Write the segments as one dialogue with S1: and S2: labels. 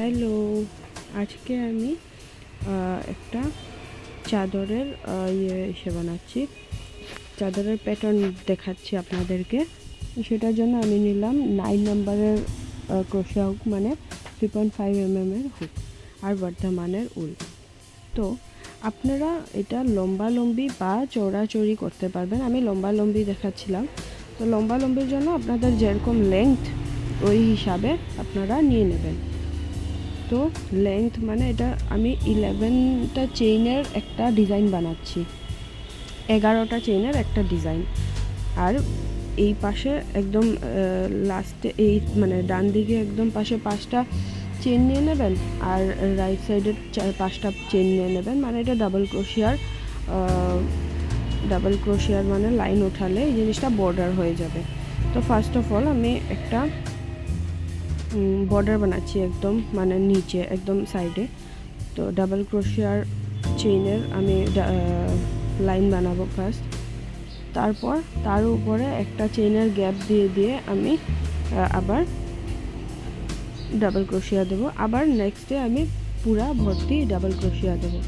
S1: Hello, আজকে আমি একটা চাদরের ইয়ে এসে বানাচ্ছি। চাদরের প্যাটার্ন দেখাচ্ছি আপনাদেরকে। সেটার জন্য আমি নিলাম নাইন নাম্বারের ক্রোশা হুক মানে থ্রি পয়েন্ট ফাইভ এম এর হুক আর বর্ধমানের উল। তো আপনারা এটা লম্বা লম্বি বা চৌড়াচৌড়ি করতে পারবেন। আমি লম্বা লম্বি দেখাচ্ছিলাম। তো লম্বা লম্বির জন্য আপনাদের যেরকম লেংথ ওই হিসাবে আপনারা নিয়ে নেবেন। তো লেংথ মানে এটা আমি ইলেভেনটা চেইনের একটা ডিজাইন বানাচ্ছি। এগারোটা চেইনের একটা ডিজাইন আর এই পাশে একদম লাস্টে এই মানে ডান দিকে একদম পাশে পাঁচটা চেন নিয়ে নেবেন, আর রাইট সাইডের পাঁচটা চেন নিয়ে নেবেন। মানে এটা ডাবল ক্রোশিয়ার ডাবল ক্রোশিয়ার মানে লাইন ওঠালে এই জিনিসটা বর্ডার হয়ে যাবে। তো ফার্স্ট অফ অল আমি একটা বর্ডার বানাচ্ছি একদম মানে নিচে, একদম সাইডে তো ডাবল ক্রোশিয়ার চেইনের আমি লাইন বানাবো ফার্স্ট তারপর তার উপরে একটা চেইনের গ্যাপ দিয়ে দিয়ে আমি আবার ডাবল ক্রোশিয়া দেবো। আবার নেক্সটে আমি পুরা ভর্তি ডাবল ক্রোশিয়া দেবো।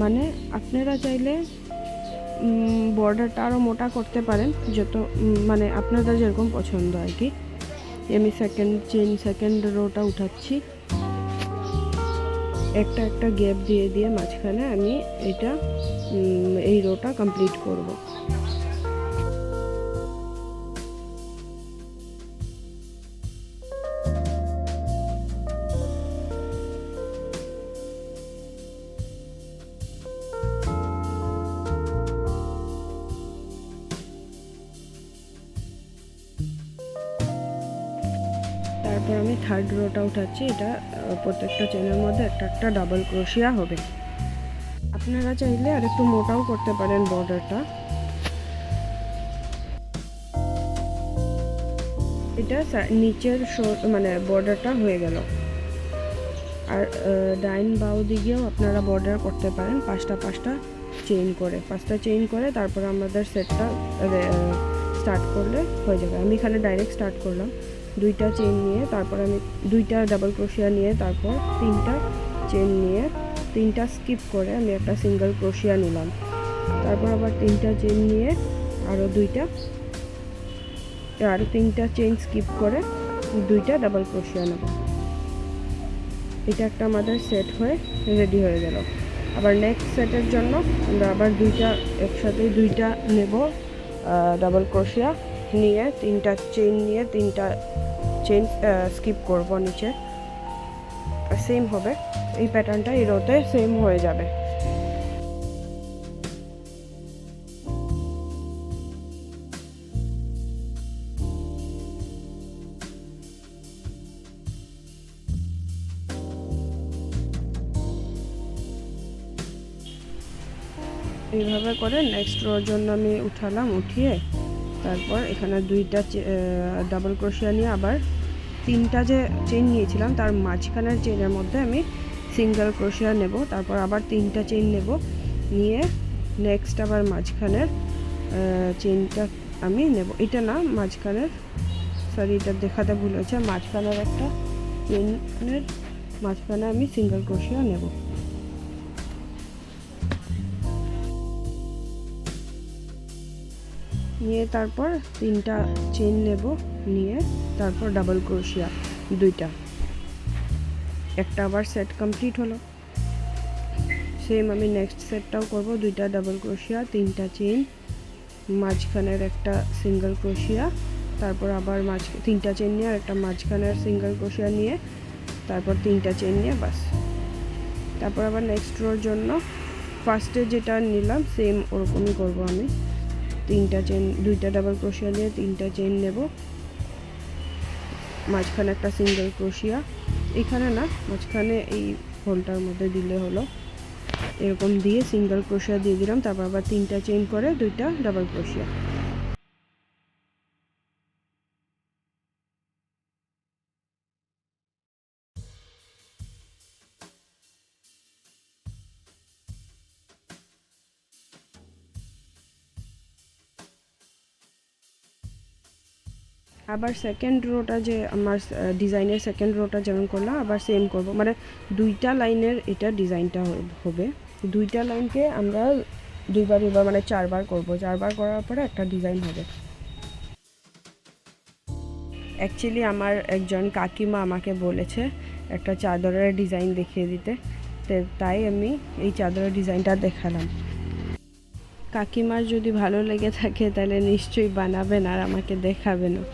S1: মানে আপনারা চাইলে বর্ডারটা আরও মোটা করতে পারেন, যত মানে আপনাদের যেরকম পছন্দ আর কি। আমি সেকেন্ড চেন সেকেন্ড রোটা উঠাচ্ছি। একটা একটা গ্যাপ দিয়ে দিয়ে মাঝখানে আমি এটা এই রোটা কমপ্লিট করব। তারপর আমি থার্ড রোটা উঠাচ্ছি। এটা প্রত্যেকটা চেনের মধ্যে একটা একটা ডাবল ক্রোশিয়া হবে। আপনারা চাইলে আর একটু মোটাও করতে পারেন বর্ডারটা এটা নিচের মানে বর্ডারটা হয়ে গেল। আর ডাইন বাউ দিকেও আপনারা বর্ডার করতে পারেন, পাঁচটা পাঁচটা চেইন করে। পাঁচটা চেইন করে, তারপর আমাদের সেটটা স্টার্ট করলে হয়ে যাবে। আমি এখানে ডাইরেক্ট স্টার্ট করলাম। দুইটা চেইন নিয়ে, তারপর আমি দুইটা ডাবল ক্রোশিয়া নিয়ে, তারপর তিনটা চেন নিয়ে, তিনটা স্কিপ করে আমি একটা সিঙ্গেল ক্রোশিয়া নিলাম। তারপর আবার তিনটা চেইন নিয়ে আরও দুইটা আরও তিনটা চেন স্কিপ করে দুইটা ডাবল ক্রোশিয়া নেব। এটা একটা আমাদের সেট হয়ে রেডি হয়ে গেল। আবার নেক্সট সেটের জন্য আমরা আবার দুইটা একসাথে দুইটা নেব ডাবল ক্রোশিয়া নিয়ে, তিনটা চেইন নিয়ে, তিনটা চেইন স্কিপ করব নিচে। সেম হবে। এই প্যাটার্নটা এই রোতে সেম হয়ে যাবে। এইভাবে করে নেক্সট রোর জন্য আমি উঠালাম, উঠিয়ে তারপর এখানে দুইটা ডাবল ক্রোশিয়া নিয়ে আবার তিনটা যে চেন নিয়েছিলাম, তার মাঝখানের চেনের মধ্যে আমি সিঙ্গেল ক্রোশিয়া নেব, তারপর আবার তিনটা চেন নেব। নিয়ে নেক্সট আবার মাঝখানের চেনটা আমি নেব। এটা না, মাঝখানের সরি এটা দেখাতে ভুল হয়েছে। মাঝখানের একটা চেনের মাঝখানে আমি সিঙ্গেল ক্রোশিয়া নেব। নিয়ে তারপর তিনটা চেন নেব, নিয়ে তারপর ডাবল ক্রোশিয়া দুইটা। একটা আবার সেট কমপ্লিট হলো। সেম আমি নেক্সট সেটটাও করব, দুইটা ডাবল ক্রোশিয়া তিনটা চেন মাঝখানের একটা সিঙ্গেল ক্রোশিয়া তারপর আবার মাঝ তিনটা চেন নিয়ে আর একটা মাঝখানের সিঙ্গেল ক্রোশিয়া নিয়ে, তারপর তিনটা চেন নিয়ে বাস তারপর আবার নেক্সট রোর জন্য ফার্স্টে যেটা নিলাম সেম ওরকমই করব আমি। তিনটা চেন দুইটা ডাবল ক্রোশিয়া দিয়ে তিনটা চেন নেব। মাঝখানে একটা সিঙ্গেল ক্রোশিয়া এখানে না, মাঝখানে এই হোলটার মধ্যে দিলে হলো। এরকম দিয়ে সিঙ্গেল ক্রোশিয়া দিয়ে দিলাম, তারপর আবার তিনটা চেন করে দুইটা ডাবল ক্রোশিয়া আবার সেকেন্ড রোটা যে আমার ডিজাইনের সেকেন্ড রোটা যেমন করলাম, আবার সেম করব। মানে দুইটা লাইনের এটা ডিজাইনটা হবে। দুইটা লাইনকে আমরা দুইবার দুইবার মানে চারবার করব। চারবার করার পরে একটা ডিজাইন হবে। অ্যাকচুয়ালি আমার একজন কাকিমা আমাকে বলেছে একটা চাদরের ডিজাইন দেখিয়ে দিতে। তাই আমি এই চাদরের ডিজাইনটা দেখালাম। কাকিমার যদি ভালো লেগে থাকে তাহলে নিশ্চয়ই বানাবেন আর আমাকে দেখাবেনও।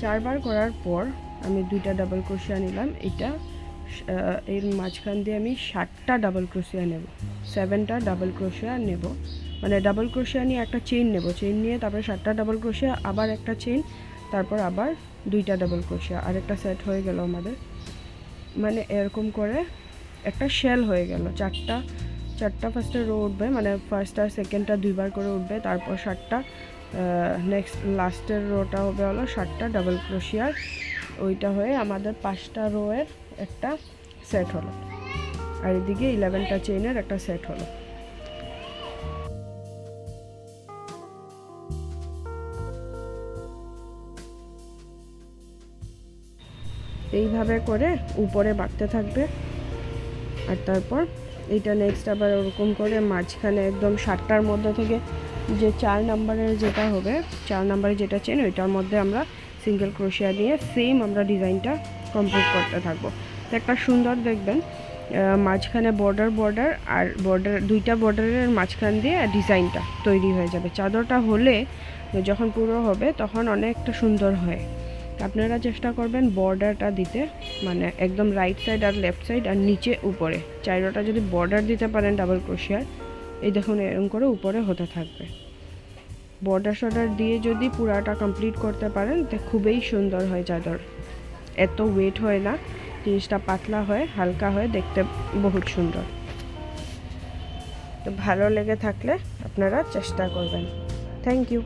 S1: চারবার করার পর আমি দুইটা ডাবল ক্রোশিয়া নিলাম। এটা এর মাঝখান দিয়ে আমি ষাটটা ডাবল ক্রোশিয়া নেব। সেভেনটা ডাবল ক্রোশিয়া নেব। মানে ডাবল ক্রোশিয়া নিয়ে একটা চেইন নেব। চেইন নিয়ে তারপরে ষাটটা ডাবল ক্রোশিয়া আবার একটা চেইন তারপর আবার দুইটা ডাবল ক্রোশিয়া আর একটা সেট হয়ে গেল আমাদের। মানে এরকম করে একটা শেল হয়ে গেল। চারটা চারটা ফার্স্টে রো উঠবে। মানে ফার্স্ট আর সেকেন্ডটা দুইবার করে উঠবে। তারপর ষাটটা নেক্সট লাস্টের রোটা হবে হলো ষাটটা ডাবল ক্রোশিয়ার ওইটা হয়ে আমাদের পাঁচটা রোয়ের একটা সেট হলো। আর এদিকে ইলেভেনটা চেইনের একটা সেট হলো। এইভাবে করে উপরে বাড়তে থাকবে। আর তারপর এইটা নেক্সট আবার ওরকম করে মাঝখানে একদম ষাটটার মধ্যে থেকে যে চার নাম্বারের যেটা হবে, চার নাম্বারে যেটা চেন ওইটার মধ্যে আমরা সিঙ্গেল ক্রোশিয়া দিয়ে সেম আমরা ডিজাইনটা কমপ্লিট করতে থাকব। তো একটা সুন্দর দেখবেন মাঝখানে বর্ডার বর্ডার আর বর্ডার দুইটা বর্ডারের মাঝখান দিয়ে ডিজাইনটা তৈরি হয়ে যাবে। চাদরটা হলে যখন পুরো হবে তখন অনেকটা সুন্দর হয়। আপনারা চেষ্টা করবেন বর্ডারটা দিতে মানে একদম রাইট সাইড আর লেফট সাইড আর নিচে উপরে। চাইরোটা যদি বর্ডার দিতে পারেন ডাবল ক্রোশিয়ার এই দেখুন, এরকম করে উপরে হতে থাকবে। বর্ডার শর্ডার দিয়ে যদি পুরাটা কমপ্লিট করতে পারেন, তো খুবই সুন্দর হয় চাদর। এত ওয়েট হয় না, জিনিসটা পাতলা হয়, হালকা হয়, দেখতে বহুত সুন্দর। তো ভালো লেগে থাকলে আপনারা চেষ্টা করবেন। Thank you